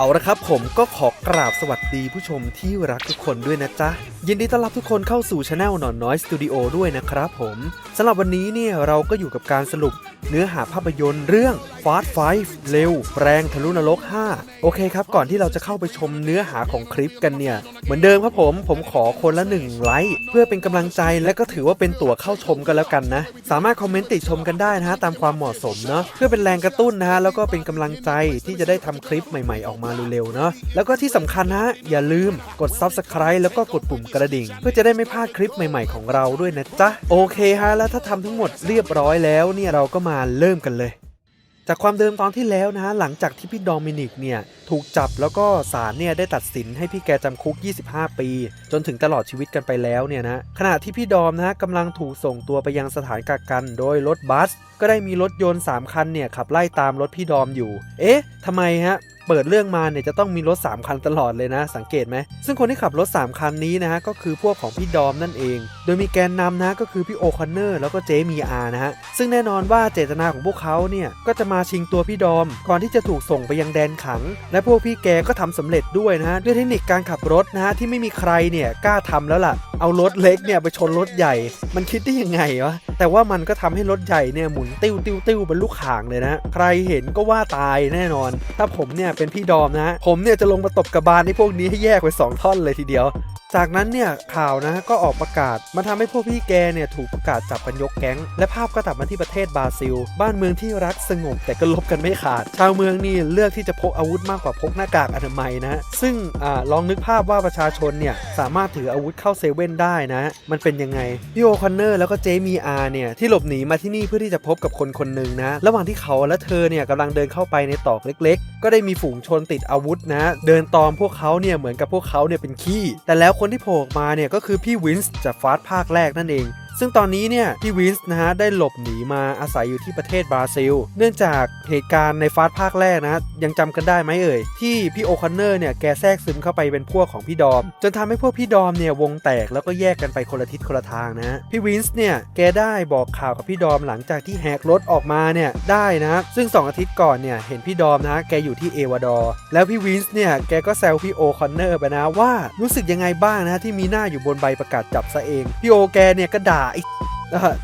เอาละครับผมก็ขอกราบสวัสดีผู้ชมที่รักทุกคนด้วยนะจ๊ะ ยินดีต้อนรับทุกคนเข้าสู่ช anel หนอนน้อยสตูดิโอด้วยนะครับผมสำหรับวันนี้เนี่ยเราก็อยู่กับการสรุปเนื้อหาภาพยนตร์เรื่อง Fast Five เร็วแปลงทะลุนรก 5 โอเคครับ ก่อนที่เราจะเข้าไปชมเนื้อหาของคลิปกันเนี่ย เหมือนเดิมครับผมผมขอคนละหนึ่งไลค์เพื่อเป็นกำลังใจและก็ถือว่าเป็นตั๋วเข้าชมกันแล้วกันนะ สามารถคอมเมนต์ติชมกันได้นะฮะตามความเหมาะสมเนาะเพื่อเป็นแรงกระตุ้นนะฮะแล้วก็เป็นกำลังใจที่จะได้ทำคลิปใหม่ ๆออกมาเร็วๆเนาะแล้วก็ที่สำคัญนะอย่าลืมกด Subscribe แล้วก็กดปุ่มกระดิ่ง เพื่อจะได้ไม่พลาดคลิปใหม่ๆของเราด้วยนะจ๊ะโอเคฮะแล้วถ้าทำทั้งหมดเรียบร้อยแล้วเนี่ยเราก็มาเริ่มกันเลยจากความเดิมตอนที่แล้วนะหลังจากที่พี่โดมินิกเนี่ยถูกจับแล้วก็ศาลเนี่ยได้ตัดสินให้พี่แกจำคุก 25 ปี จนถึงตลอดชีวิตกันไปแล้วเนี่ยนะขณะที่พี่ดอมนะฮะกำลังถูกส่งตัวไปยังสถานกักกันโดยรถบัส ก็ได้มีรถยนต์ 3 คันเนี่ยขับไล่ตามรถพี่ดอมอยู่ เอ๊ะทำไมฮะ เปิดเรื่องมาเนี่ยจะต้องมีรถ 3 คันตลอดเลยนะ สังเกตไหม ซึ่งคนที่ขับรถ 3 คันนี้นะฮะก็คือพวกของพี่ดอมนั่นเอง โดยมีแกนนำนะก็คือพี่โอคอนเนอร์แล้วก็เจมีอานะฮะ ซึ่งแน่นอนว่าเจตนาของพวกเขาเนี่ยก็จะมาชิงตัวพี่ดอม ก่อนที่จะถูกส่งไปยังแดนขัง และพวกพี่แกก็ทำสำเร็จด้วยนะฮะด้วยเทคนิคการขับรถนะฮะที่ไม่มีใครเนี่ยกล้าทำแล้วล่ะ เอารถเล็กเนี่ยไปชนรถใหญ่ มันคิดได้ยังไงวะแต่ว่ามันก็ทำให้รถใหญ่เนี่ยหมุนติ้วติ้วติ้วเป็นลูกข่างเลยนะใครเห็นก็ว่าตายแน่นอน ถ้าผมเนี่ยเป็นพี่ดอมนะ ผมเนี่ยจะลงมาตบกระบาลให้พวกนี้ให้แยกไปสองท่อนเลยทีเดียว จากนั้นเนี่ยข่าวนะก็ออกประกาศมาทำให้พวกพี่แกเนี่ยถูกประกาศจับกันยกแก๊ง และภาพก็ตัดมาที่ประเทศบราซิล บ้านเมืองที่รักสงบแต่ก็ลบกันไม่ขาด ชาวเมืองนี่เลือกที่จะพกอาวุธมากกว่าพกหน้ากากอนามัยนะซึ่งอลองนึกภาพว่าประชาชนเนี่ยสามารถถืออาวุธเข้าเซเว่นได้นะ มันเป็นยังไงพี่โอคอนเนอร์แล้วก็เจมีอาร์เนี่ยที่หลบหนีมาที่นี่เพื่อที่จะพบกับคนคนหนึ่งนะ ระหว่างที่เขาและเธอเนี่ยกำลังเดินเข้าไปในตอกเล็ก ๆ ก็ได้มีฝูงชนติดอาวุธนะ เดินตอมพวกเขาเนี่ยเหมือนกับพวกเขาเนี่ยเป็นขี้ แต่แล้วคนที่โผล่ออกมาเนี่ยก็คือพี่วินส์จากฟาสต์ภาคแรกนั่นเอง ซึ่งตอนนี้เนี่ยพี่วินส์นะฮะได้หลบหนีมาอาศัยอยู่ที่ประเทศบราซิล เนื่องจากเหตุการณ์ในฟาสต์ภาคแรกนะยังจำกันได้ไหมเอ่ย ที่พี่โอคอนเนอร์เนี่ยแกแทรกซึมเข้าไปเป็นพวกของพี่ดอม จนทำให้พวกพี่ดอมเนี่ยวงแตกแล้วก็แยกกันไปคนละทิศคนละทางนะฮะพี่วินส์เนี่ยแกได้บอกข่าวกับพี่ดอมหลังจากที่แหกรถออกมาเนี่ยได้นะซึ่ง 2 อาทิตย์ก่อนเนี่ยเห็นพี่ดอมนะแกอยู่ที่เอวาดอร์แล้วพี่วินส์เนี่ยแกก็แซวพี่โอคอนเนอร์ไปนะว่ารู้สึกยังไงบ้างนะที่มีหน้าอยู่บนใบประกาศจับซะเองพี่โอแกเนี่ยก็ด่าไอ้เอ่อ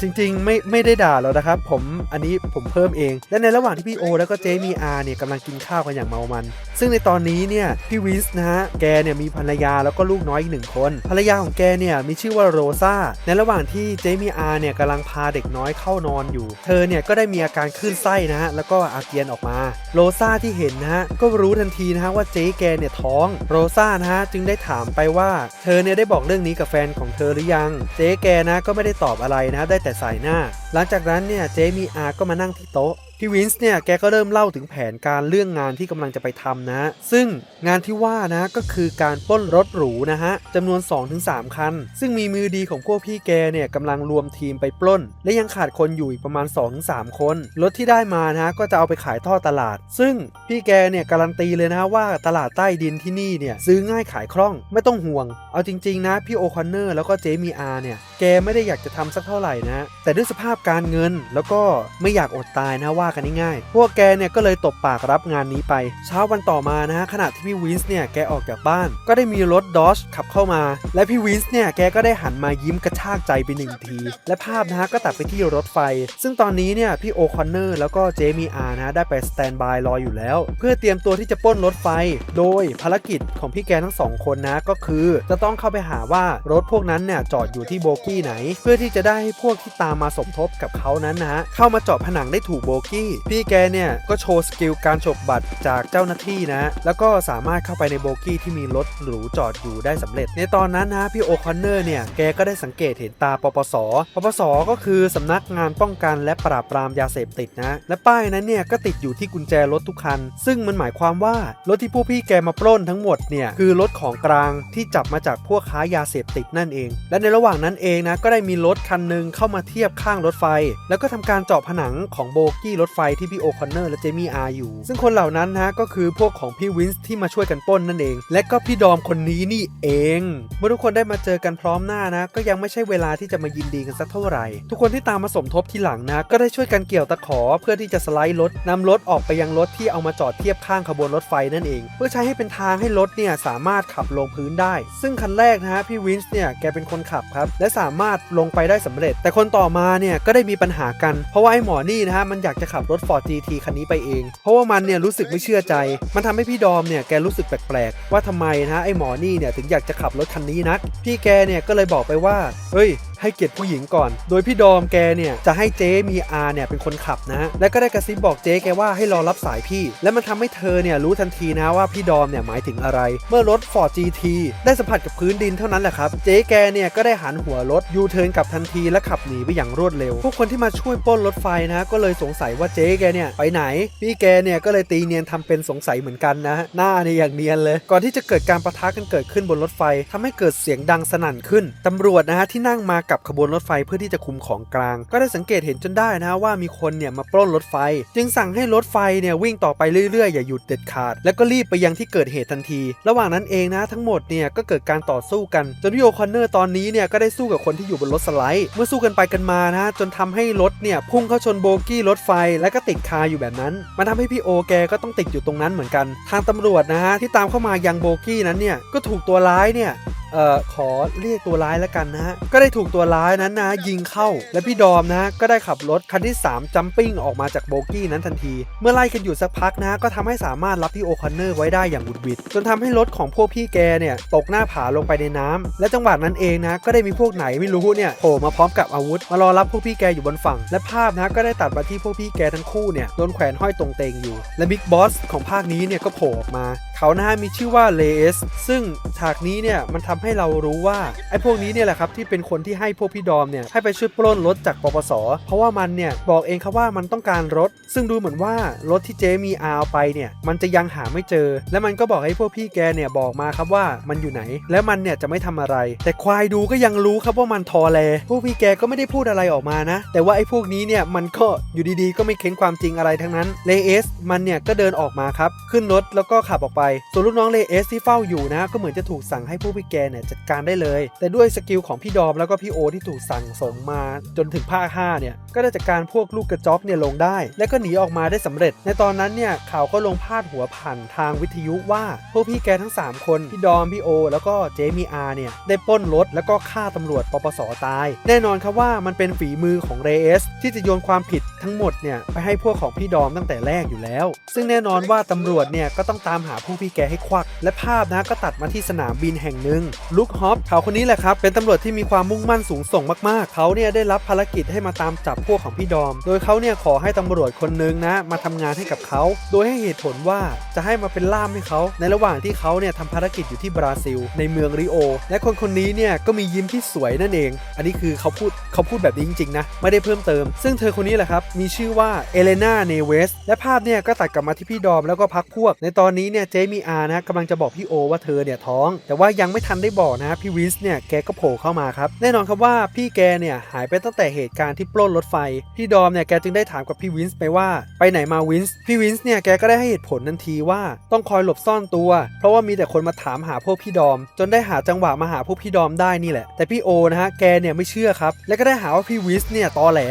จริงๆ ไม่ไม่ได้ด่าแล้วนะครับ ผมอันนี้ผมเพิ่มเอง และในระหว่างที่พี่โอ แล้วก็เจมีอาเนี่ยกำลังกินข้าวกันอย่างเมามัน ซึ่งในตอนนี้เนี่ยพี่วินส์นะฮะแกเนี่ยมีภรรยาแล้วก็ลูกน้อยอีกหนึ่งคน ภรรยาของแกเนี่ยมีชื่อว่าโรซาในระหว่างที่เจมีอาเนี่ยกำลังพาเด็กน้อยเข้านอนอยู่ เธอเนี่ยก็ได้มีอาการคลื่นไส้นะฮะแล้วก็อาเจียนออกมา โรซาที่เห็นนะฮะก็รู้ทันทีนะฮะว่าเจ๊แกเนี่ยท้องโรซานะฮะจึงได้ถามไปว่า เธอเนี่ยได้บอกเรื่องนี้กับแฟนของเธอหรือยัง เจ๊แกนะก็ไม่ได้ตอบอะไรนะได้แต่สายหน้า หลังจากนั้นเนี่ยเจมีอาร์ก็มานั่งที่โต๊ะพี่วินส์เนี่ยแกก็เริ่มเล่าถึงแผนการเรื่องงานที่กำลังจะไปทำนะ ซึ่งงานที่ว่านะก็คือการปล้นรถหรูนะฮะจำนวน 2-3 คัน ซึ่งมีมือดีของพวกพี่แกเนี่ยกำลังรวมทีมไปปล้น และยังขาดคนอยู่อีกประมาณ 2-3 คน รถที่ได้มานะก็จะเอาไปขายท่อตลาด ซึ่งพี่แกเนี่ยการันตีเลยนะว่าตลาดใต้ดินที่นี่เนี่ยซื้อง่ายขายคล่องไม่ต้องห่วง เอาจริงๆนะพี่โอคอนเนอร์แล้วก็เจมีอาร์เนี่ยแกไม่ได้อยากจะทำสักเท่าไหร่นะ แต่ด้วยสภาพการเงินแล้วก็ไม่อยากอดตายนะว่ากันง่ายๆพวกแกเนี่ยก็เลยตบปากรับงานนี้ไป เช้าวันต่อมานะขณะที่พี่วินส์เนี่ยแกออกจากบ้าน ก็ได้มีรถดอชขับเข้ามา และพี่วินส์เนี่ยแกก็ได้หันมายิ้มกระชากใจไปหนึ่งที และภาพนะฮะก็ตัดไปที่รถไฟ ซึ่งตอนนี้เนี่ยพี่โอคอนเนอร์แล้วก็เจมีอานะได้ไปสแตนบายรออยู่แล้ว เพื่อเตรียมตัวที่จะป้นรถไฟ โดยภารกิจของพี่แกทั้งสองคนนะก็คือ จะต้องเข้าไปหาว่ารถพวกนั้นเนี่ยจอดอยู่ที่โบกี้ไหน เพื่อที่จะได้ให้พวกที่ตามมาสมทบกับเขานั้นนะฮะเข้ามาเจาะผนังได้ถูกโบกี้ พี่แกเนี่ยก็โชว์สกิลการฉกบัตรจากเจ้าหน้าที่นะ แล้วก็สามารถเข้าไปในโบกี้ที่มีรถหรูจอดอยู่ได้สำเร็จ ในตอนนั้นนะพี่โอคอนเนอร์เนี่ยแกก็ได้สังเกตเห็นตาปปส ปปส ก็คือสำนักงานป้องกันและปราบปรามยาเสพติดนะ และป้ายนั้นเนี่ยก็ติดอยู่ที่กุญแจรถทุกคัน ซึ่งมันหมายความว่ารถที่ผู้พี่แกมาปล้นทั้งหมดเนี่ยคือรถของกลางที่จับมาจากพวกค้ายาเสพติดนั่นเอง และในระหว่างนั้นเององนะก็ได้มีรถคันหนึ่งเข้ามาเทียบข้างรถไฟ แล้วก็ทำการเจาะผนังของโบกี้รถไฟที่พี่โอคอนเนอร์และเจมี่อาร์อยู่ ซึ่งคนเหล่านั้นนะก็คือพวกของพี่วินส์ที่มาช่วยกันป้นนั่นเอง และก็พี่ดอมคนนี้นี่เอง เมื่อทุกคนได้มาเจอกันพร้อมหน้านะ ก็ยังไม่ใช่เวลาที่จะมายินดีกันสักเท่าไหร่ ทุกคนที่ตามมาสมทบทีหลังนะ ก็ได้ช่วยกันเกี่ยวตะขอเพื่อที่จะสไลด์รถนำรถออกไปยังรถที่เอามาจอดเทียบข้างขบวนรถไฟนั่นเอง เพื่อใช้ให้เป็นทางให้รถเนี่ยสามารถขับลงพื้นได้ ซึ่งคันแรกนะฮะพี่วินส์เนี่ยแกเป็นคนขับครับและสามารถลงไปได้สำเร็จ แต่คนต่อมาเนี่ยก็ได้มีปัญหากัน เพราะว่าไอ้หมอนี่นะฮะมันอยากจะขับรถ Ford GT คันนี้ไปเอง เพราะว่ามันเนี่ยรู้สึกไม่เชื่อใจ มันทำให้พี่ดอมเนี่ยแกรู้สึกแปลกๆว่าทำไมนะฮะไอ้หมอนี่เนี่ยถึงอยากจะขับรถคันนี้นัก พี่แกเนี่ยก็เลยบอกไปว่า เฮ้ย ให้เกียรติผู้หญิงก่อน โดยพี่ดอมแกเนี่ยจะให้เจ๊มีอาเนี่ยเป็นคนขับนะและก็ได้กระซิบบอกเจ๊แกว่าให้รอรับสายพี่ และมันทำให้เธอเนี่ยรู้ทันทีนะว่าพี่ดอมเนี่ยหมายถึงอะไร เมื่อรถ Ford GT ได้สัมผัสกับพื้นดินเท่านั้นแหละครับเจ๊แกเนี่ยก็ได้หันหัวรถยูเทิร์นกลับทันทีและขับหนีไปอย่างรวดเร็ว พวกคนที่มาช่วยปล้นรถไฟนะ ก็เลยสงสัยว่าเจ๊แกเนี่ยไปไหน พี่แกเนี่ยก็เลยตีเนียนทำเป็นสงสัยเหมือนกันนะ หน้าเนี่ยอย่างเนียนเลย ก่อนที่จะเกิดการประทะกันเกิดขึ้นบนรถไฟทำให้เกิดเสียงดังสนั่นขึ้นตำรวจนะฮะที่นั่งมากับขบวนรถไฟเพื่อที่จะคุมของกลาง ก็ได้สังเกตเห็นจนได้นะว่ามีคนเนี่ยมาปล้นรถไฟ จึงสั่งให้รถไฟเนี่ยวิ่งต่อไปเรื่อยๆ อย่าหยุดเด็ดขาด แล้วก็รีบไปยังที่เกิดเหตุทันที ระหว่างนั้นเองนะทั้งหมดเนี่ยก็เกิดการต่อสู้กันจนพี่โอคอนเนอร์ตอนนี้เนี่ยก็ได้สู้กับคนที่อยู่บนรถสไลด์ เมื่อสู้กันไปกันมานะจนทำให้รถเนี่ยพุ่งเข้าชนโบกี้รถไฟแล้วก็ติดคาอยู่แบบนั้น มันทำให้พี่โอแกก็ต้องติดอยู่ตรงนั้นเหมือนกัน ทางตำรวจนะฮะที่ตามเข้ามายังโบกี้นั้นเนี่ยก็ถูกตัวร้ายเนี่ย เอ่อขอเรียกตัวร้ายแล้วกันนะฮะก็ได้ถูกตัวร้ายนั้นนะยิงเข้า และพี่ดอมนะก็ได้ขับรถคันที่ 3 จัมปิ้งออกมาจากโบกี้นั้นทันที เมื่อไล่กันอยู่สักพักนะฮะก็ทำให้สามารถรับพี่โอคอนเนอร์ไว้ได้อย่างบุดบิดจนทำให้รถของพวกพี่แกเนี่ยตกหน้าผาลงไปในน้ำและจังหวะนั้นเองนะก็ได้มีพวกไหนไม่รู้เนี่ยโผล่มาพร้อมกับอาวุธ มารอรับพวกพี่แกอยู่บนฝั่ง และภาพนะก็ได้ตัดมาที่พวกพี่แกทั้งคู่เนี่ยโดนแขวนห้อยตรงเตงอยู่ และบิ๊กบอสของภาคนี้เนี่ยก็โผล่ออกมาเขานะฮะมีชื่อว่าเลสซึ่งฉากนี้เนี่ยมันทำให้เรารู้ว่าไอ้พวกนี้เนี่ยแหละครับที่เป็นคนที่ให้พวกพี่ดอมเนี่ยให้ไปช่วยปล้นรถจากปปส เพราะว่ามันเนี่ยบอกเองครับว่ามันต้องการรถ ซึ่งดูเหมือนว่ารถที่เจมีอาเอาไปเนี่ยมันจะยังหาไม่เจอ และมันก็บอกให้พวกพี่แกเนี่ยบอกมาครับว่ามันอยู่ไหน แล้วมันเนี่ยจะไม่ทำอะไร แต่ควายดูก็ยังรู้ครับว่ามันทอแลพวกพี่แกก็ไม่ได้พูดอะไรออกมานะ แต่ว่าไอ้พวกนี้เนี่ยมันก็อยู่ดีๆ ก็ไม่เค้นความจริงอะไรทั้งนั้นเลเอสมันเนี่ยก็เดินออกมาครับขึ้นรถแล้วก็ขับออกไปส่วนลูกน้องเลเอสที่เฝ้าอยู่นะ ก็เหมือนจะถูกสั่งให้พวกพี่แกเนี่ยจัดการได้เลย แต่ด้วยสกิลของพี่ดอมแล้วก็พี่โอที่ถูกสั่งส่งมาจนถึงภาค5เนี่ยก็ได้จัดการพวกลูกกระจอกเนี่ยลงได้ และก็หนีออกมาได้สำเร็จ ในตอนนั้นเนี่ยข่าวก็ลงพาดหัวผ่านทางวิทยุว่าพวกพี่แกทั้ง 3 คนพี่ดอมพี่โอ แล้วก็เจมีอาร์เนี่ยได้ปล้นรถแล้วก็ฆ่าตำรวจปปสตาย แน่นอนครับว่ามันเป็นฝีมือของเรเอสที่จะโยนความผิด ทั้งหมดเนี่ยไปให้พวกของพี่ดอมตั้งแต่แรกอยู่แล้ว ซึ่งแน่นอนว่าตำรวจเนี่ยก็ต้องตามหาผู้พี่แกให้ควัก และภาพนะก็ตัดมาที่สนามบินแห่งหนึ่งลุคฮอปเขาคนนี้แหละครับเป็นตำรวจที่มีความมุ่งมั่นสูงส่งมากๆ เขาเนี่ยได้รับภารกิจให้มาตามจับพวกของพี่ดอม โดยเขาเนี่ยขอให้ตำรวจคนนึงนะมาทำงานให้กับเขา โดยให้เหตุผลว่าจะให้มาเป็นล่ามให้เขา ในระหว่างที่เขาเนี่ยทำภารกิจอยู่ที่บราซิล ในเมืองริโอ และคนคนนี้เนี่ยก็มียิ้มที่สวยนั่นเอง อันนี้คือเขาพูดเขาพูดแบบนี้จริงๆนะไม่ได้เพิ่มเติม ซึ่งเธอคนนี้แหละครับมีชื่อว่าเอเลนาเนเวสและภาพเนี่ยก็ตัดกลับมาที่พี่ดอมแล้วก็พักพวก ในตอนนี้เนี่ยเจมี่อานะกำลังจะบอกพี่โอว่าเธอเนี่ยท้อง แต่ว่ายังไม่ทันได้บอกนะพี่วินส์เนี่ยแกก็โผล่เข้ามาครับแน่นอนครับว่าพี่แกเนี่ยหายไปตั้งแต่เหตุการณ์ที่ปล้นรถไฟพี่ดอมเนี่ยแกจึงได้ถามกับพี่วินส์ไปว่าไปไหนมาวินส์พี่วินส์เนี่ยแกก็ได้ให้เหตุผลทันทีว่าต้องคอยหลบซ่อนตัว เพราะว่ามีแต่คนมาถามหาพวกพี่ดอม จนได้หาจังหวะมาหาพวกพี่ดอมได้นี่แหละ แต่พี่โอนะฮะแกเนี่ยไม่เชื่อครับ และก็ได้หาว่าพี่วินส์เนี่ยตอแหล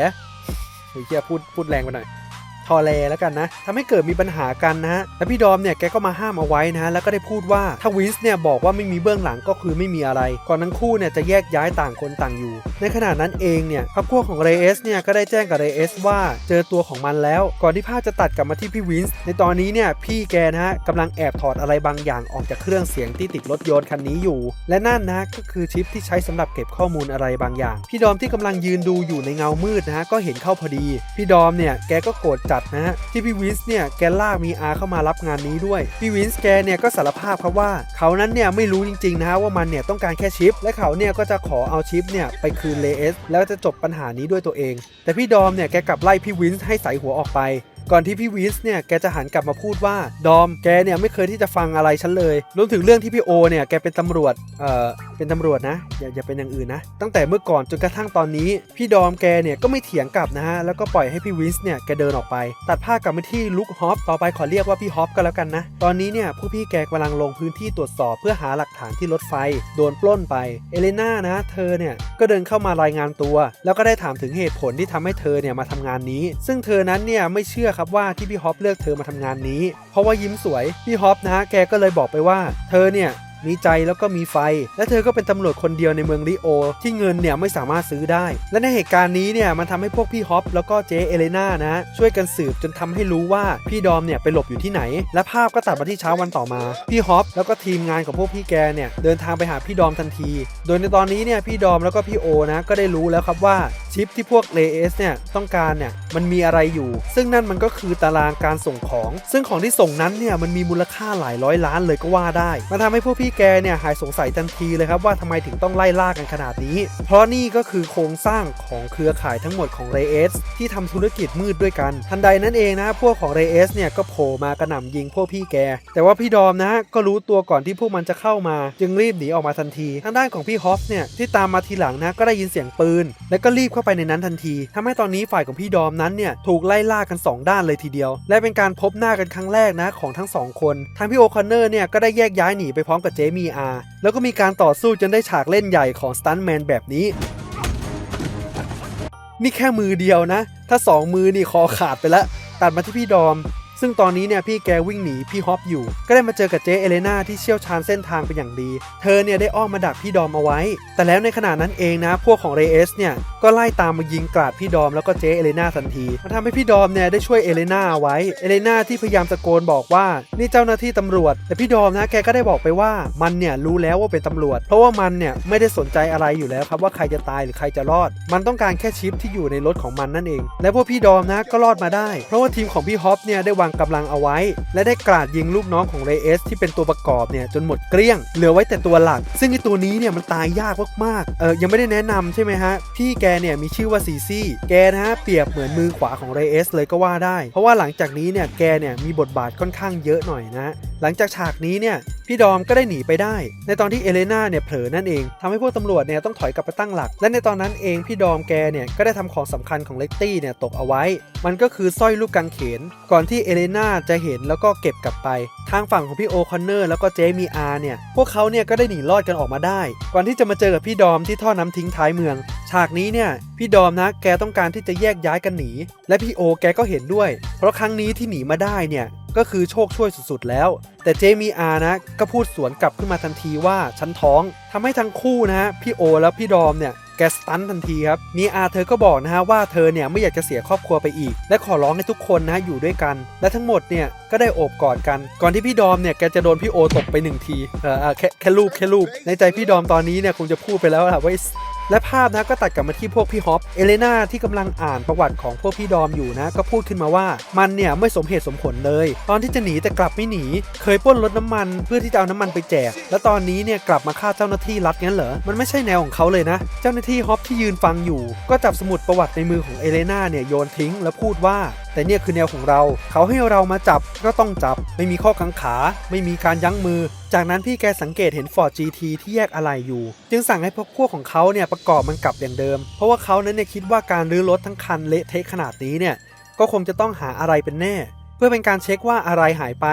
เฮ้ยเฮียพูดพูดแรงไปหน่อย ทอแลแล้วกันนะทำให้เกิดมีปัญหากันนะฮะแล้วพี่ดอมเนี่ยแกก็มาห้ามเอาไว้นะฮะแล้วก็ได้พูดว่าถ้าวินส์เนี่ยบอกว่าไม่มีเบื้องหลังก็คือไม่มีอะไร ก่อนทั้งคู่เนี่ยจะแยกย้ายต่างคนต่างอยู่ ในขณะนั้นเองเนี่ยพรรคพวกของเรเอสเนี่ยก็ได้แจ้งกับเรเอสว่าเจอตัวของมันแล้ว ก่อนที่ภาพจะตัดกลับมาที่พี่วินส์ในตอนนี้เนี่ยพี่แกนะฮะกำลังแอบถอดอะไรบางอย่างออกจากเครื่องเสียงที่ติดรถยนต์คันนี้อยู่ และนั่นนะก็คือชิปที่ใช้สำหรับเก็บข้อมูลอะไรบางอย่าง พี่ดอมที่กำลังยืนดูอยู่ในเงามืดนะฮะก็เห็นเข้าพอดี พี่ดอมเนี่ยแกก็โกรธจัดนะฮะที่พี่วินส์เนี่ยแกลากมีอาเข้ามารับงานนี้ด้วยพี่วินส์แกเนี่ยก็สารภาพครับว่า เขานั้นเนี่ยไม่รู้จริงๆนะฮะว่ามันเนี่ยต้องการแค่ชิป และเขาเนี่ยก็จะขอเอาชิปเนี่ยไปคืนเลเอสแล้วจะจบปัญหานี้ด้วยตัวเอง แต่พี่ดอมเนี่ยแกกลับไล่พี่วินส์ให้ใส่หัวออกไป ก่อนที่พี่วิสเนี่ยแกจะหันกลับมาพูดว่าดอมแกเนี่ยไม่เคยที่จะฟังอะไรฉันเลยรวมถึงเรื่องที่พี่โอเนี่ยแกเป็นตำรวจเอ่อเป็นตำรวจนะอย่าอย่าเป็นอย่างอื่นนะ ตั้งแต่เมื่อก่อนจนกระทั่งตอนนี้ พี่ดอมแกเนี่ยก็ไม่เถียงกลับนะฮะแล้วก็ปล่อยให้พี่วิสเนี่ยแกเดินออกไป ตัดภาพกลับมาที่ลุคฮอปต่อไปขอเรียกว่าพี่ฮอปก็แล้วกันนะตอนนี้เนี่ยผู้พี่แกกำลังลงพื้นที่ตรวจสอบเพื่อหาหลักฐานที่รถไฟ โดนปล้นไปเอเลน่านะเธอเนี่ยก็เดินเข้ามารายงานตัว แล้วก็ได้ถามถึงเหตุผลที่ทำให้เธอเนี่ยมาทำงานนี้ ซึ่งเธอนั้นเนี่ยไม่เชื่อครับว่าที่พี่ฮอปเลือกเธอมาทำงานนี้ เพราะว่ายิ้มสวย พี่ฮอปนะฮะแกก็เลยบอกไปว่า เธอเนี่ย มีใจแล้วก็มีไฟ และเธอก็เป็นตำรวจคนเดียวในเมืองลิโอ ที่เงินเนี่ยไม่สามารถซื้อได้ และในเหตุการณ์นี้เนี่ยมันทำให้พวกพี่ฮอปแล้วก็เจเอเลนานะช่วยกันสืบจนทำให้รู้ว่าพี่ดอมเนี่ยไปหลบอยู่ที่ไหน และภาพก็ตัดมาที่เช้าวันต่อมา พี่ฮอปแล้วก็ทีมงานของพวกพี่แกเนี่ยเดินทางไปหาพี่ดอมทันที โดยในตอนนี้เนี่ยพี่ดอมแล้วก็พี่โอนะก็ได้รู้แล้วครับว่าชิปที่พวกเลเอสเนี่ยต้องการเนี่ยมันมีอะไรอยู่ ซึ่งนั่นมันก็คือตารางการส่งของ ซึ่งของที่ส่งนั้นเนี่ยมันมีมูลค่าหลายร้อยล้านเลยก็ว่าได้ มันทำให้พวกพี่แกเนี่ยหายสงสัยทันทีเลยครับว่าทำไมถึงต้องไล่ล่ากันขนาดนี้ เพราะนี่ก็คือโครงสร้างของเครือข่ายทั้งหมดของเรเอสที่ทำธุรกิจมืดด้วยกัน ทันใดนั้นเองนะพวกของเรเอสเนี่ยก็โผล่มากระหน่ำยิงพวกพี่แก แต่ว่าพี่ดอมนะก็รู้ตัวก่อนที่พวกมันจะเข้ามา จึงรีบหนีออกมาทันที ทางด้านของพี่ฮอฟเนี่ยที่ตามมาทีหลังนะก็ได้ยินเสียงปืน และก็รีบเข้าไปในนั้นทันทีทำให้ตอนนี้ฝ่ายของพี่ดอมนั้นเนี่ยถูกไล่ล่ากัน 2 ด้านเลยทีเดียว และเป็นการพบหน้ากันครั้งแรกนะของทั้งสองคนทางพี่โอคอนเนอร์เนี่ยก็ได้แยกย้ายหนีไปพร้อมกับเจมี่อาแล้วก็มีการต่อสู้จนได้ฉากเล่นใหญ่ของสตันแมนแบบนี้ นี่แค่มือเดียวนะ ถ้า2มือนี่คอขาดไปแล้ว ตัดมาที่พี่ดอม ซึ่งตอนนี้เนี่ยพี่แกวิ่งหนีพี่ฮอปอยู่ ก็ได้มาเจอกับเจเอเลนาที่เชี่ยวชาญเส้นทางเป็นอย่างดี เธอเนี่ยได้อ้อมมาดักพี่ดอมเอาไว้ แต่แล้วในขณะนั้นเองนะ พวกของเรเอสเนี่ยก็ไล่ตามมายิงกราดพี่ดอมแล้วก็เจเอเลนาทันที มันทำให้พี่ดอมเนี่ยได้ช่วยเอเลนาเอาไว้ เอเลนาที่พยายามตะโกนบอกว่านี่เจ้าหน้าที่ตำรวจ แต่พี่ดอมนะแกก็ได้บอกไปว่ามันเนี่ยรู้แล้วว่าเป็นตำรวจ เพราะว่ามันเนี่ยไม่ได้สนใจอะไรอยู่แล้วครับว่าใครจะตายหรือใครจะรอด มันต้องการแค่ชิปที่อยู่ในรถของมันนั่นเอง และพวกพี่ดอมนะก็รอดมาได้ เพราะว่าทีมของพี่ฮอปเนี่ยได้วางกำลังเอาไว้ และได้กราดยิงลูกน้องของเรเอสที่เป็นตัวประกอบเนี่ยจนหมดเกลี้ยง เหลือไว้แต่ตัวหลัก ซึ่งไอตัวนี้เนี่ยมันตายยากมากๆเออยังไม่ได้แนะนำใช่ไหมฮะ พี่แกเนี่ยมีชื่อว่าซีซี่แกนะฮะเปรียบเหมือนมือขวาของเรเอสเลยก็ว่าได้ เพราะว่าหลังจากนี้เนี่ยแกเนี่ยมีบทบาทค่อนข้างเยอะหน่อยนะหลังจากฉากนี้เนี่ย พี่ดอมก็ได้หนีไปได้ ในตอนที่เอเลนาเนี่ยเผลอนั่นเองทำให้พวกตำรวจเนี่ยต้องถอยกลับไปตั้งหลัก และในตอนนั้นเองพี่ดอมแกเนี่ยก็ได้ทำของสำคัญของเล็กตี้เนี่ยตกเอาไว้ มันก็คือสร้อยลูกกางเขน ก่อนที่เอเลนาจะเห็นแล้วก็เก็บกลับไป ทางฝั่งของพี่โอคอนเนอร์แล้วก็เจมีอาร์เนี่ยพวกเขาเนี่ยก็ได้หนีรอดกันออกมาได้ ก่อนที่จะมาเจอกับพี่ดอมที่ท่อน้ำทิ้งท้ายเมือง ฉากนี้เนี่ยพี่ดอมนะ แกต้องการที่จะแยกย้ายกันหนี และพี่โอแกก็เห็นด้วย เพราะครั้งนี้ที่หนีมาได้เนี่ย ก็คือโชคช่วยสุดๆแล้ว แต่เจมี่อาร์นะ ก็พูดสวนกลับขึ้นมาทันทีว่าฉันท้อง ทำให้ทั้งคู่นะฮะพี่โอแล้วพี่ดอมเนี่ยแกสตันทันทีครับ มีอาเธอก็บอกนะฮะว่าเธอเนี่ยไม่อยากจะเสียครอบครัวไปอีก และขอร้องให้ทุกคนนะอยู่ด้วยกัน และทั้งหมดเนี่ยก็ได้โอบกอดกัน ก่อนที่พี่ดอมเนี่ยแกจะโดนพี่โอตบไปหนึ่งทีเออแค่แค่รูปแค่รูป ในใจพี่ดอมตอนนี้เนี่ยคงจะพูดไปแล้วแหละว่าและภาพนะก็ตัดกลับมาที่พวกพี่ฮอป เอเลนาที่กำลังอ่านประวัติของพวกพี่ดอมอยู่นะ ก็พูดขึ้นมาว่ามันเนี่ยไม่สมเหตุสมผลเลย ตอนที่จะหนีแต่กลับไม่หนี เคยป้นรถน้ำมันเพื่อที่จะเอาน้ำมันไปแจก แล้วตอนนี้เนี่ยกลับมาฆ่าเจ้าหน้าที่รัฐงั้นเหรอ มันไม่ใช่แนวของเขาเลยนะ เจ้าหน้าที่ฮอปที่ยืนฟังอยู่ ก็จับสมุดประวัติในมือของเอเลนาเนี่ยโยนทิ้งแล้วพูดว่า แต่เนี่ยคือแนวของเรา เขาให้เรามาจับก็ต้องจับ ไม่มีข้อกังขา ไม่มีการยั้งมือ จากนั้นพี่แกสังเกตเห็น Ford GT ที่แยกอะไหล่อยู่ จึงสั่งให้พวกพวกของเขาเนี่ยประกอบมันกลับอย่างเดิม เพราะว่าเขานั้นเนี่ยคิดว่าการรื้อรถทั้งคันเละเทะขนาดนี้เนี่ยก็คงจะต้องหาอะไรเป็นแน่ เพื่อเป็นการเช็คว่าอะไรหายไป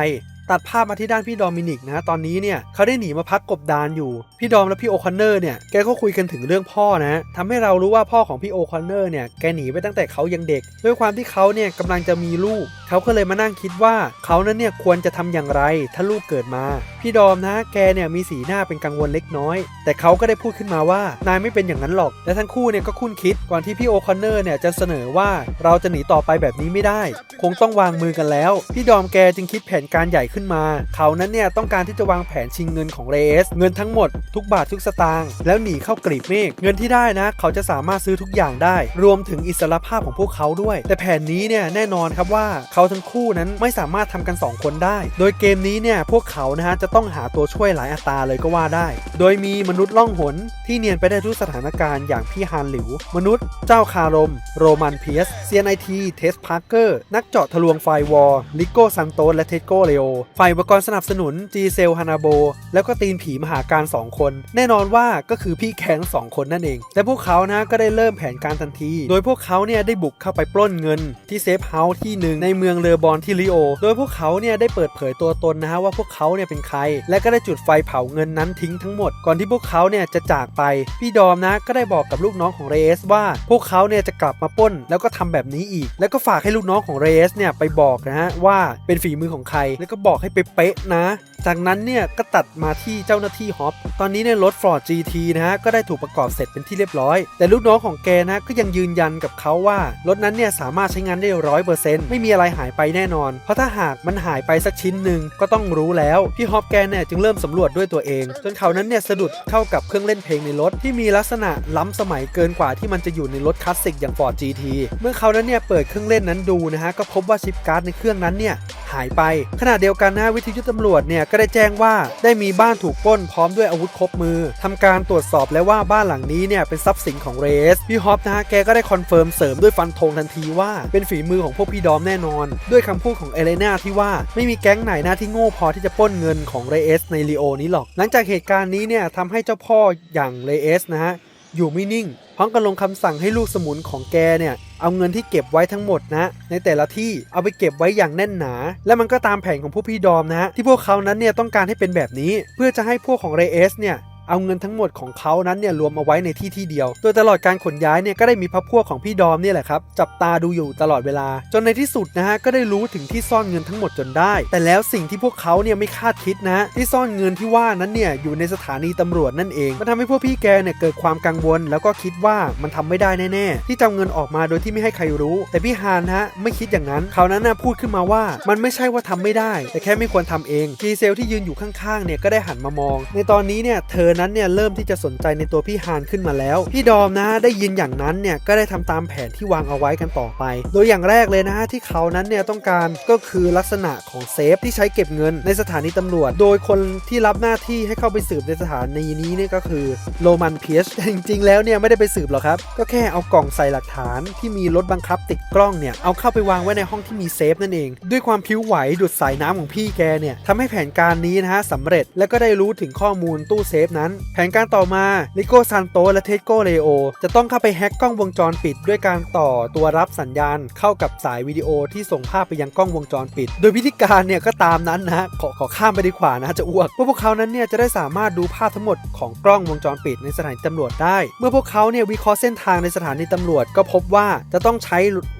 ตัดภาพมาที่ด้านพี่ดอมินิกนะตอนนี้เนี่ยเขาได้หนีมาพักกบดานอยู่ พี่ดอมและพี่โอคอนเนอร์เนี่ยแกก็คุยกันถึงเรื่องพ่อนะทำให้เรารู้ว่าพ่อของพี่โอคอนเนอร์เนี่ยแกหนีไปตั้งแต่เขายังเด็ก ด้วยความที่เขาเนี่ยกำลังจะมีลูก เขาก็เลยมานั่งคิดว่าเขานั้นเนี่ยควรจะทำอย่างไร ถ้าลูกเกิดมา พี่ดอมนะ แกเนี่ยมีสีหน้าเป็นกังวลเล็กน้อย แต่เขาก็ได้พูดขึ้นมาว่านายไม่เป็นอย่างนั้นหรอก และทั้งคู่เนี่ยก็คุ้นคิดก่อนที่พี่โอคอนเนอร์เนี่ยจะเสนอว่าเราจะหนีต่อไปแบบนี้ไม่ได้ คงต้องวางมือกันแล้ว พี่ดอมแกจึงคิดแผนการใหญ่ขึ้นขึ้นมา เขานั้นเนี่ยต้องการที่จะวางแผนชิงเงินของเรส เงินทั้งหมดทุกบาททุกสตางค์แล้วหนีเข้ากรีบเมฆเงินที่ได้นะ เขาจะสามารถซื้อทุกอย่างได้ รวมถึงอิสรภาพของพวกเขาด้วย แต่แผนนี้เนี่ยแน่นอนครับว่าเขาทั้งคู่นั้นไม่สามารถทำกัน 2 คนได้ โดยเกมนี้เนี่ยพวกเขานะฮะจะต้องหาตัวช่วยหลายอัตราเลยก็ว่าได้ โดยมีมนุษย์ล่องหนที่เนียนไปได้ทุกสถานการณ์อย่างพี่ฮานหลิว มนุษย์เจ้าคารม โรมันเพียสเซียนไอทีเทสพาร์เกอร์นักเจาะทะลวงไฟวอลลิโก้ซันโตสและเทโกเลโอฝ่ายอุปกรณ์สนับสนุนจีเซลฮานาโบแล้วก็ตีนผีมหาการ 2 คน แน่นอนว่าก็คือพี่แค้นสองคนนั่นเอง และพวกเขานะก็ได้เริ่มแผนการทันที โดยพวกเขาเนี่ยได้บุกเข้าไปปล้นเงินที่เซฟเฮาส์ที่หนึ่งในเมืองเลอบอนที่ลิโอ โดยพวกเขาเนี่ยได้เปิดเผยตัวตนนะฮะว่าพวกเขาเนี่ยเป็นใคร และก็ได้จุดไฟเผาเงินนั้นทิ้งทั้งหมด ก่อนที่พวกเขาเนี่ยจะจากไป พี่ดอมนะก็ได้บอกกับลูกน้องของเรสว่า พวกเขาเนี่ยจะกลับมาปล้น แล้วก็ทำแบบนี้อีก แล้วก็ฝากให้ลูกน้องของเรสเนี่ยไปบอกนะฮะว่าเป็นฝีมือของใครแล้วก็บอกให้ไปเป๊ะนะ จากนั้นเนี่ยก็ตัดมาที่เจ้าหน้าที่ฮอป ตอนนี้ในรถ Ford GT นะฮะก็ได้ถูกประกอบเสร็จเป็นที่เรียบร้อย แต่ลูกน้องของแกนะก็ยังยืนยันกับเขาว่ารถนั้นเนี่ยสามารถใช้งานได้ร้อยเปอร์เซ็นต์ไม่มีอะไรหายไปแน่นอน เพราะถ้าหากมันหายไปสักชิ้นหนึ่งก็ต้องรู้แล้ว พี่ฮอปแกเนี่ยจึงเริ่มสำรวจด้วยตัวเอง จนเขานั้นเนี่ยสะดุดเข้ากับเครื่องเล่นเพลงในรถที่มีลักษณะล้ำสมัยเกินกว่าที่มันจะอยู่ในรถคลาสสิกอย่าง Ford GT เมื่อเขานั้นเนี่ยเปิดเครื่องเล่นนั้นดูนะฮะก็พบว่าชิปการ์ดในเครื่องนั้นเนี่ยหายไปขณะเดียวกันนะวิทยุตำรวจเนี่ยก็ได้แจ้งว่าได้มีบ้านถูกปล้นพร้อมด้วยอาวุธครบมือทำการตรวจสอบแล้วว่าบ้านหลังนี้เนี่ยเป็นทรัพย์สินของเรสพี่ฮอปนะฮะแกก็ได้คอนเฟิร์มเสริมด้วยฟันธงทันทีว่าเป็นฝีมือของพวกพี่ดอมแน่นอน ด้วยคำพูดของเอเลนาที่ว่าไม่มีแก๊งไหนนะที่โง่พอที่จะปล้นเงินของเรสในลีโอนี้หรอก หลังจากเหตุการณ์นี้เนี่ยทำให้เจ้าพ่ออย่างเรสนะฮะอยู่ไม่นิ่ง พร้อมกับลงคำสั่งให้ลูกสมุนของแกเนี่ยเอาเงินที่เก็บไว้ทั้งหมดนะ ในแต่ละที่เอาไปเก็บไว้อย่างแน่นหนา และมันก็ตามแผนของพวกพี่ดอมนะฮะที่พวกเขานั้นเนี่ยต้องการให้เป็นแบบนี้ เพื่อจะให้พวกของเรเอสเนี่ย เอาเงินทั้งหมดของเขานั้นเนี่ยรวมเอาไว้ในที่ที่เดียว โดยตลอดการขนย้ายเนี่ยก็ได้มีพักพวกของพี่ดอมเนี่ยแหละครับจับตาดูอยู่ตลอดเวลา จนในที่สุดนะฮะก็ได้รู้ถึงที่ซ่อนเงินทั้งหมดจนได้ แต่แล้วสิ่งที่พวกเขาเนี่ยไม่คาดคิดนะ ที่ซ่อนเงินที่ว่านั้นเนี่ยอยู่ในสถานีตำรวจนั่นเองมันทำให้พวกพี่แกเนี่ยเกิดความกังวล แล้วก็คิดว่ามันทำไม่ได้แน่ๆที่จะเอาเงินออกมาโดยที่ไม่ให้ใครรู้ แต่พี่ฮานฮะไม่คิดอย่างนั้นเขานั้นนะพูดขึ้นมาว่ามันไม่ใช่ว่าทำไม่ได้ แต่แค่ไม่ควรทำเองจีเซลที่ยืนอยู่ข้างๆเนี่ยก็ได้หันมามอง ในตอนนี้เนี่ยเธออนั้นเนี่ยเริ่มที่จะสนใจในตัวพี่ฮานขึ้นมาแล้ว พี่ดอมนะได้ยินอย่างนั้นเนี่ยก็ได้ทำตามแผนที่วางเอาไว้กันต่อไป โดยอย่างแรกเลยนะที่เขานั้นเนี่ยต้องการก็คือลักษณะของเซฟที่ใช้เก็บเงินในสถานีตำรวจ โดยคนที่รับหน้าที่ให้เข้าไปสืบในสถานีนี้เนี่ยก็คือโรมันเพียสจริง ๆ แล้วเนี่ยไม่ได้ไปสืบหรอกครับ ก็แค่เอากล่องใส่หลักฐานที่มีรถบังคับติดกล้องเนี่ยเอาเข้าไปวางไว้ในห้องที่มีเซฟนั่นเอง ด้วยความผิวไหวดูดสายน้ำของพี่แกเนี่ยทำให้แผนการนี้นะฮะสำเร็จและก็ได้รู้ถึงข้อมูลตู้เซฟนั้น แผนการต่อมาลิโกซานโตและเทสโกเลโอจะต้องเข้าไปแฮ็กกล้องวงจรปิด ด้วยการต่อตัวรับสัญญาณเข้ากับสายวิดีโอที่ส่งภาพไปยังกล้องวงจรปิด โดยวิธีการเนี่ยก็ตามนั้นนะขอขอข้ามไปดีกว่านะจะอ้วกพวกพวกเขานั้นเนี่ยจะได้สามารถดูภาพทั้งหมดของกล้องวงจรปิดในสถานีตำรวจได้ เมื่อพวกเขาเนี่ยวิเคราะห์เส้นทางในสถานีตำรวจก็พบว่าจะต้องใช้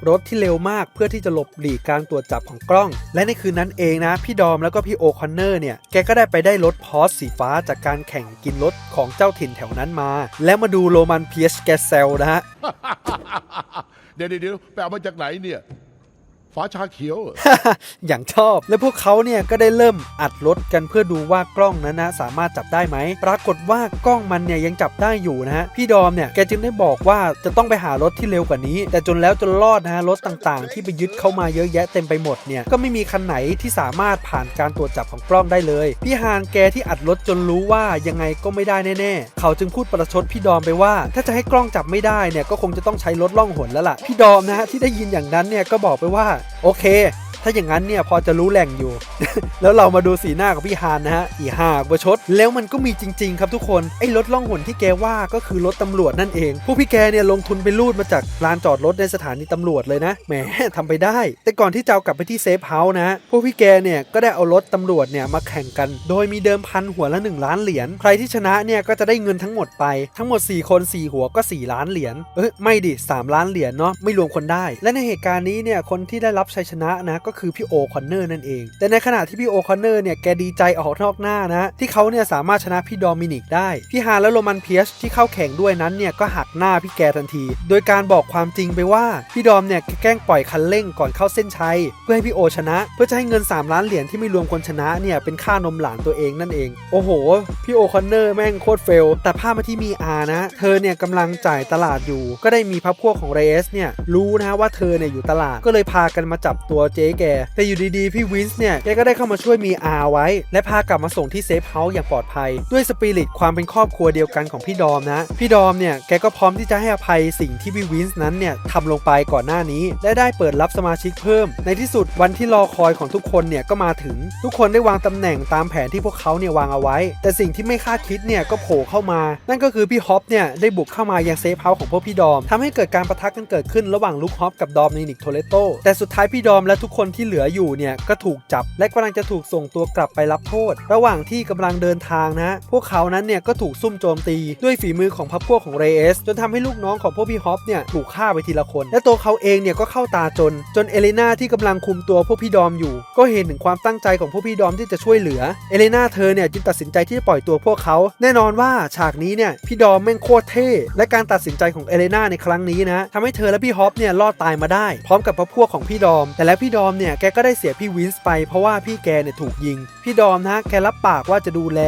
รถที่เร็วมาก เพื่อที่จะหลบหลีกการตรวจจับของกล้อง และในคืนนั้นเองนะ พี่ดอมแล้วก็พี่โอคอนเนอร์เนี่ยแกก็ได้ไปได้รถพอสสีฟ้าจากการแข่งกินรถของเจ้าถิ่นแถวนั้นมา แล้วมาดูโรมันเพียสแกเซลนะฮะ เดี๋ยวเดี๋ยวเดี๋ยวไปเอามาจากไหนเนี่ย ฟ้าชาเขียว อย่างชอบ และพวกเขาเนี่ยก็ได้เริ่มอัดรถกันเพื่อดูว่ากล้องนั้นนะสามารถจับได้ไหม ปรากฏว่ากล้องมันเนี่ยยังจับได้อยู่นะฮะ พี่ดอมเนี่ยแกจึงได้บอกว่าจะต้องไปหารถที่เร็วกว่านี้ แต่จนแล้วจนรอดนะฮะรถต่างๆ ที่ไปยึดเข้ามาเยอะแยะเต็มไปหมดเนี่ยก็ไม่มีคันไหนที่สามารถผ่านการตรวจจับของกล้องได้เลย พี่ฮานแกที่อัดรถจนรู้ว่ายังไงก็ไม่ได้แน่ๆ เขาจึงพูดประชดพี่ดอมไปว่า ถ้าจะให้กล้องจับไม่ได้เนี่ยก็คงจะต้องใช้รถล่องหนแล้วล่ะ พี่ดอมนะฮะที่ได้ยินอย่างนั้นเนี่ยก็บอกไปว่าโอเค ถ้าอย่างนั้นเนี่ยพอจะรู้แหล่งอยู่ แล้วเรามาดูสีหน้าของพี่ฮานนะฮะอีห่าประชด แล้วมันก็มีจริง ๆ ครับทุกคนไอ้รถล่องหนที่แกว่าก็คือรถตำรวจนั่นเอง ผู้พี่แกเนี่ยลงทุนไปรูดมาจากลานจอดรถในสถานีตำรวจเลยนะแหมทำไปได้ แต่ก่อนที่จะกลับไปที่เซฟเฮาส์นะผู้พี่แกเนี่ยก็ได้เอารถตำรวจเนี่ยมาแข่งกัน โดยมีเดิมพันหัวละ 1 ล้านเหรียญใครที่ชนะเนี่ยก็จะได้เงินทั้งหมดไปทั้งหมด 4 คน 4 หัวก็ 4 ล้านเหรียญเอ้ยไม่ดิ3ล้านเหรียญเนาะไม่รวมคนได้ และในเหตุการณ์นี้เนี่ยคนที่ได้รับชัยชนะนะก็ก็คือพี่โอคอนเนอร์นั่นเอง แต่ในขณะที่พี่โอคอนเนอร์เนี่ยแกดีใจออกนอกหน้านะ ที่เขาเนี่ยสามารถชนะพี่ดอมินิกได้ พี่ฮาและโรมันเพียสที่เข้าแข่งด้วยนั้นเนี่ยก็หักหน้าพี่แกทันที โดยการบอกความจริงไปว่าพี่ดอมเนี่ยแกล้งปล่อยคันเร่งก่อนเข้าเส้นชัยเพื่อให้พี่โอชนะ เพื่อจะให้เงิน 3 ล้านเหรียญที่ไม่รวมคนชนะเนี่ยเป็นค่านมหลานตัวเองนั่นเอง โอ้โห พี่โอคอนเนอร์แม่งโคตรเฟล แต่ภาพมาที่มีอานะ เธอเนี่ยกำลังจ่ายตลาดอยู่ ก็ได้มีพักพวกของเรสเนี่ยรู้นะว่าเธอเนี่ยอยู่ตลาดก็เลยพากันมาจับตัวเจ๊แกแต่อยู่ดีๆ พี่วินส์เนี่ยแกก็ได้เข้ามาช่วยมีอาไว้ และพากลับมาส่งที่เซฟเฮาส์อย่างปลอดภัย ด้วยสปิริตความเป็นครอบครัวเดียวกันของพี่ดอมนะ พี่ดอมเนี่ยแกก็พร้อมที่จะให้อภัยสิ่งที่พี่วินส์นั้นเนี่ยทำลงไปก่อนหน้านี้ และได้เปิดรับสมาชิกเพิ่ม ในที่สุดวันที่รอคอยของทุกคนเนี่ยก็มาถึงทุกคนได้วางตำแหน่งตามแผนที่พวกเขาเนี่ยวางเอาไว้ แต่สิ่งที่ไม่คาดคิดเนี่ยก็โผล่เข้ามา นั่นก็คือพี่ฮอปเนี่ยได้บุกเข้ามายังเซฟเฮาส์ของพวกพี่ดอมทำให้เกิดการประทะกันเกิดขึ้นระหว่างลูกฮอปกับดอมในนิกโทเลโตแต่สุดท้ายพี่ดอมและทุกคนที่เหลืออยู่เนี่ยก็ถูกจับ และกำลังจะถูกส่งตัวกลับไปรับโทษ ระหว่างที่กำลังเดินทางนะ พวกเขานั้นเนี่ยก็ถูกซุ่มโจมตีด้วยฝีมือของพรรคพวกของเรเอส จนทำให้ลูกน้องของพวกพี่ฮอปเนี่ยถูกฆ่าไปทีละคน และตัวเขาเองเนี่ยก็เข้าตาจน จนเอเลนาที่กำลังคุมตัวพวกพี่ดอมอยู่ ก็เห็นถึงความตั้งใจของพวกพี่ดอมที่จะช่วยเหลือ เอเลนาเธอเนี่ยจึงตัดสินใจที่จะปล่อยตัวพวกเขา แน่นอนว่าฉากนี้เนี่ยพี่ดอมแม่งโคตรเท่ และการตัดสินใจของเอเลนาในครั้งนี้นะทำให้เธอและพี่ฮอปเนี่ยรอดตายมาได้ พร้อมกับพรรคพวกของพี่ดอม แต่แล้วพี่ดอมเนี่ยแกก็ได้เสียพี่วินส์ไปเพราะว่าพี่แกเนี่ยถูกยิง พี่ดอมนะแกรับปากว่าจะดูแล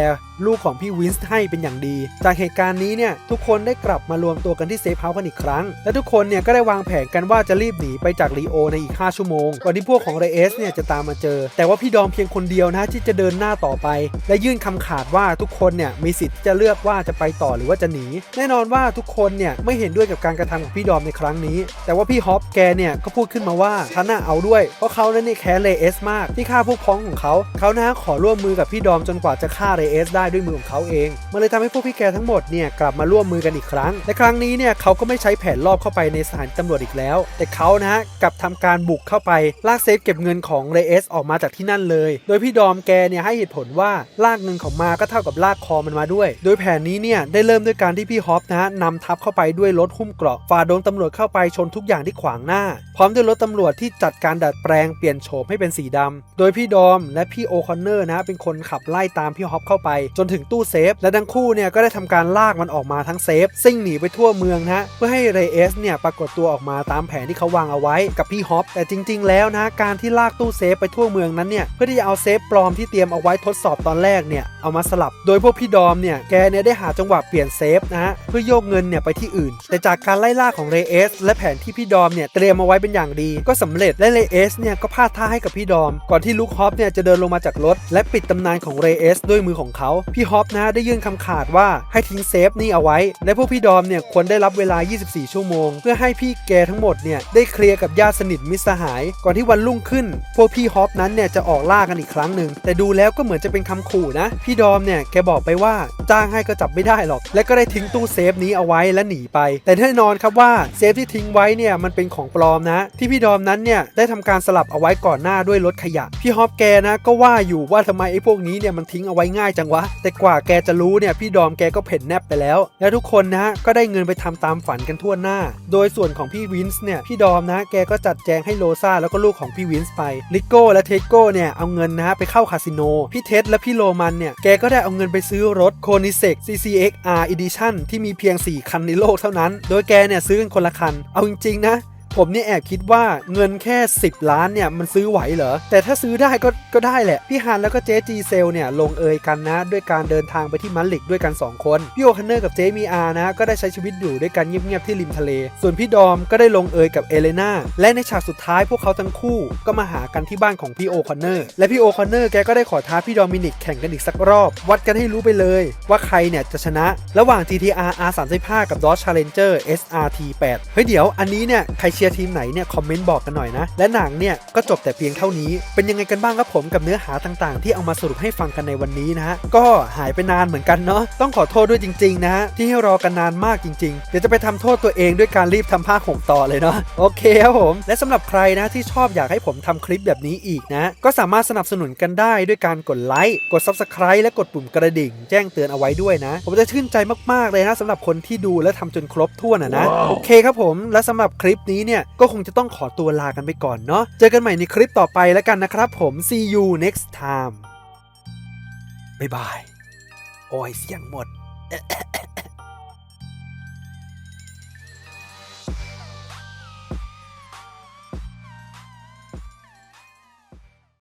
ลูกของพี่วินส์ให้เป็นอย่างดี จากเหตุการณ์นี้เนี่ยทุกคนได้กลับมารวมตัวกันที่เซฟเฮาส์กันอีกครั้ง และทุกคนเนี่ยก็ได้วางแผนกันว่าจะรีบหนีไปจากลีโอในอีก 5 ชั่วโมง ก่อนที่พวกของเรเอสเนี่ยจะตามมาเจอ แต่ว่าพี่ดอมเพียงคนเดียวนะที่จะเดินหน้าต่อไป และยื่นคำขาดว่าทุกคนเนี่ยมีสิทธิ์จะเลือกว่าจะไปต่อหรือว่าจะหนี แน่นอนว่าทุกคนเนี่ยไม่เห็นด้วยกับการกระทำของพี่ดอมในครั้งนี้ แต่ว่าพี่ฮอปแกเนี่ยก็พูดขึ้นมาว่าฉันน่ะเอาด้วยเพราะเขานั้นเนี่ยแค้นเรเอสมากที่ฆ่าพวกพ้องของเขาเขานะขอร่วมมือกับพี่ดอมจนกว่าจะฆ่าเรเอสได้ด้วยมือของเขาเอง มันเลยทำให้พวกพี่แกทั้งหมดเนี่ยกลับมาร่วมมือกันอีกครั้ง และครั้งนี้เนี่ยเขาก็ไม่ใช้แผนลอบเข้าไปในสถานตำรวจอีกแล้ว แต่เขานะฮะกลับทำการบุกเข้าไปลากเซฟเก็บเงินของเรเอสออกมาจากที่นั่นเลย โดยพี่ดอมแกเนี่ยให้เหตุผลว่าลากเงินของมาก็เท่ากับลากคอมันมาด้วย โดยแผนนี้เนี่ยได้เริ่มด้วยการที่พี่ฮอปนะฮะนำทัพเข้าไปด้วยรถหุ้มเกราะฝ่าดงตำรวจเข้าไปชนทุกอย่างที่ขวางหน้า พร้อมด้วยรถตำรวจที่จัดการดัดแปลงเปลี่ยนโฉมให้เป็นสีดำโดยพี่ดอมและพี่โอคอนเนอร์นะเป็นคนขับไล่ตามพี่ฮอปเข้าไปจนถึงตู้เซฟ และทั้งคู่เนี่ยก็ได้ทำการลากมันออกมาทั้งเซฟ ซิ่งหนีไปทั่วเมืองนะเพื่อให้เรเอสเนี่ยปรากฏตัวออกมาตามแผนที่เขาวางเอาไว้กับพี่ฮอปแต่จริง ๆ แล้วนะการที่ลากตู้เซฟไปทั่วเมืองนั้นเนี่ยเพื่อที่จะเอาเซฟปลอมที่เตรียมเอาไว้ทดสอบตอนแรกเนี่ยเอามาสลับ โดยพวกพี่ดอมเนี่ยแกเนี่ยได้หาจังหวะเปลี่ยนเซฟนะฮะเพื่อโยกเงินเนี่ยไปที่อื่น แต่จากการไล่ล่าของเรเอสและแผนที่พี่ดอมเนี่ยเตรียมเอาไว้เป็นอย่างดี ก็สำเร็จและเรเอสเนี่ยก็พลาดท่าให้กับพี่ดอม ก่อนที่ลูกฮอปเนี่ยจะเดินลงมาจากรถ และปิดตำนานของเรเอสด้วยมือของเขาพี่ฮอปนะได้ยื่นคำขาดว่าให้ทิ้งเซฟนี่เอาไว้ และพวกพี่ดอมเนี่ยควรได้รับเวลา 24 ชั่วโมง เพื่อให้พี่แกทั้งหมดเนี่ยได้เคลียร์กับญาติสนิทมิสหาย ก่อนที่วันรุ่งขึ้น พวกพี่ฮอปนั้นเนี่ยจะออกล่ากันอีกครั้งหนึ่งแต่ดูแล้วก็เหมือนจะเป็นคำขู่นะ พี่ดอมเนี่ยแกบอกไปว่าจ้างให้ก็จับไม่ได้หรอก และก็ได้ทิ้งตู้เซฟนี้เอาไว้และหนีไป แต่แน่นอนครับว่าเซฟที่ทิ้งไว้เนี่ยมันเป็นของปลอมนะ ที่พี่ดอมนั้นเนี่ยได้ทำการสลับเอาไว้ก่อนหน้าด้วยรถขยะ พี่ฮอปแกนะก็ว่าอยู่ว่าทำไมไอ้พวกนี้เนี่ยมันทิ้งเอาไว้ง่ายจังวะแต่กว่าแกจะรู้เนี่ยพี่ดอมแกก็เพ่นแนบไปแล้ว และทุกคนนะก็ได้เงินไปทำตามฝันกันทั่วหน้า โดยส่วนของพี่วินส์เนี่ยพี่ดอมนะแกก็จัดแจงให้โลซาแล้วก็ลูกของพี่วินส์ไปลิโก้และเทโก้เนี่ยเอาเงินนะไปเข้าคาสิโนพี่เท็ดและพี่โรมันเนี่ยแกก็ได้เอาเงินไปซื้อรถโคนิเซก CCXR Edition ที่มีเพียง 4 คันในโลกเท่านั้น โดยแกเนี่ยซื้อกันคนละคัน เอาจริงๆนะ ผมเนี่ยแอบคิดว่าเงินแค่ 10 ล้านเนี่ยมันซื้อไหวเหรอ แต่ถ้าซื้อได้ก็ก็ได้แหละ พี่ฮันแล้วก็เจ๊จีเซลเนี่ยลงเอยกันนะ ด้วยการเดินทางไปที่มันลิกด้วยกัน 2 คน พี่โอคันเนอร์กับเจมีอานะ ก็ได้ใช้ชีวิตอยู่ด้วยกันเงียบๆที่ริมทะเล ส่วนพี่ดอมก็ได้ลงเอยกับเอเลนาและในฉากสุดท้ายพวกเขาทั้งคู่ก็มาหากันที่บ้านของพี่โอคอนเนอร์และพี่โอคอนเนอร์แกก็ได้ขอท้าพี่ดอมินิกแข่งกันอีกสักรอบ วัดกันให้รู้ไปเลย ว่าใครเนี่ยจะชนะ ระหว่าง GTR R35 กับ Dodge Challenger SRT 8 เฮ้ยเดี๋ยวอันนี้เนี่ยใครเชียร์ทีมไหนเนี่ยคอมเมนต์บอกกันหน่อยนะ และหนังเนี่ยก็จบแต่เพียงเท่านี้ เป็นยังไงกันบ้างครับผมกับเนื้อหาต่างๆ ที่เอามาสรุปให้ฟังกันในวันนี้นะฮะก็หายไปนานเหมือนกันเนาะต้องขอโทษด้วยจริงๆนะฮะที่ให้รอกันนานมากจริงๆ เดี๋ยวจะไปทำโทษตัวเองด้วยการรีบทำภาคหกต่อเลยเนาะโอเคครับผมและสำหรับใครนะที่ชอบอยากให้ผมทำคลิปแบบนี้อีกนะ ก็สามารถสนับสนุนกันได้ด้วยการกดไลค์กด Subscribe และกดปุ่มกระดิ่ง แจ้งเตือนเอาไว้ด้วยนะ ผมจะชื่นใจมากๆเลยนะสำหรับคนที่ดูและทำจนครบถ้วนอะนะโอเคครับผมและสำหรับคลิปนี้เนี่ยเนี่ย ก็คงจะต้องขอตัวลากันไปก่อนเนาะเจอกันใหม่ในคลิปต่อไปแล้วกันนะครับผม see you next time บ๊ายบาย โอ้ยเสียงหมด